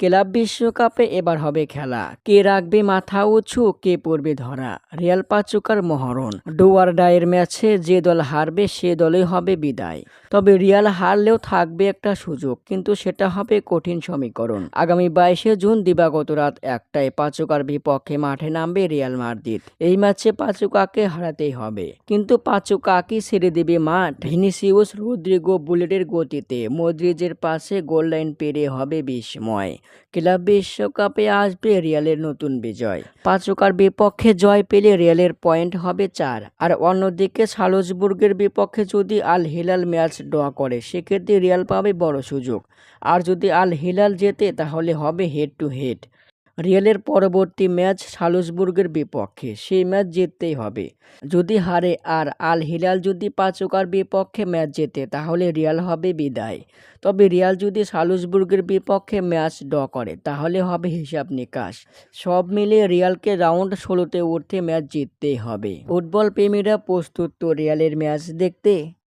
Club বিশ্বকাপে এবার হবে খেলা। কে রাখবে মাথা উঁচু, কে পড়বে ধরা। রিয়াল পাচুকার মহরণ। ডোয়ার ডায়ের ম্যাচে যে দল হারবে, সে দলই হবে বিদায়। তবে রিয়াল হারলেও থাকবে একটা সুযোগ, কিন্তু সেটা হবে কঠিন সমীকরণ। আগামী বাইশে জুন দিবাগত রাত একটায় পাচুকার বিপক্ষে মাঠে নামবে রিয়াল মাদ্রিদ। এই ম্যাচে পাচুকাকে হারাতেই হবে। কিন্তু পাচুকা কি ছেড়ে দেবে মাঠ? ভিনিসিউস রদ্রিগো বুলেটের গতিতে। মদ্রিজের পাশে গোল লাইন পেরিয়ে হবে বিস্ময়। ক্লাব বিশ্বকাপে আসবে রিয়ালের নতুন বিজয়। পাচুকার বিপক্ষে জয় পেলে রিয়ালের পয়েন্ট হবে চার। আর অন্যদিকে সালোজবুর্গের বিপক্ষে যদি আল হিলাল ম্যাচ ড্র করে, সেক্ষেত্রে রিয়াল পাবে বড় সুযোগ। আর যদি আল হিলাল জেতে, তাহলে হবে হেড টু হেড। রিয়ালের পরবর্তী ম্যাচ সালুসবুর্গের বিপক্ষে। সেই ম্যাচ জিততেই হবে। যদি হারে আর আল হিলাল যদি পাচুকার বিপক্ষে ম্যাচ জেতে, তাহলে রিয়াল হবে বিদায়। তবে রিয়াল যদি সালজবুর্গের বিপক্ষে ম্যাচ ড করে, তাহলে হবে হিসাব নিকাশ। সব মিলিয়ে রিয়ালকে রাউন্ড ষোলোতে উঠতে ম্যাচ জিততেই হবে। ফুটবল প্রেমীরা প্রস্তুত তো রিয়ালের ম্যাচ দেখতে?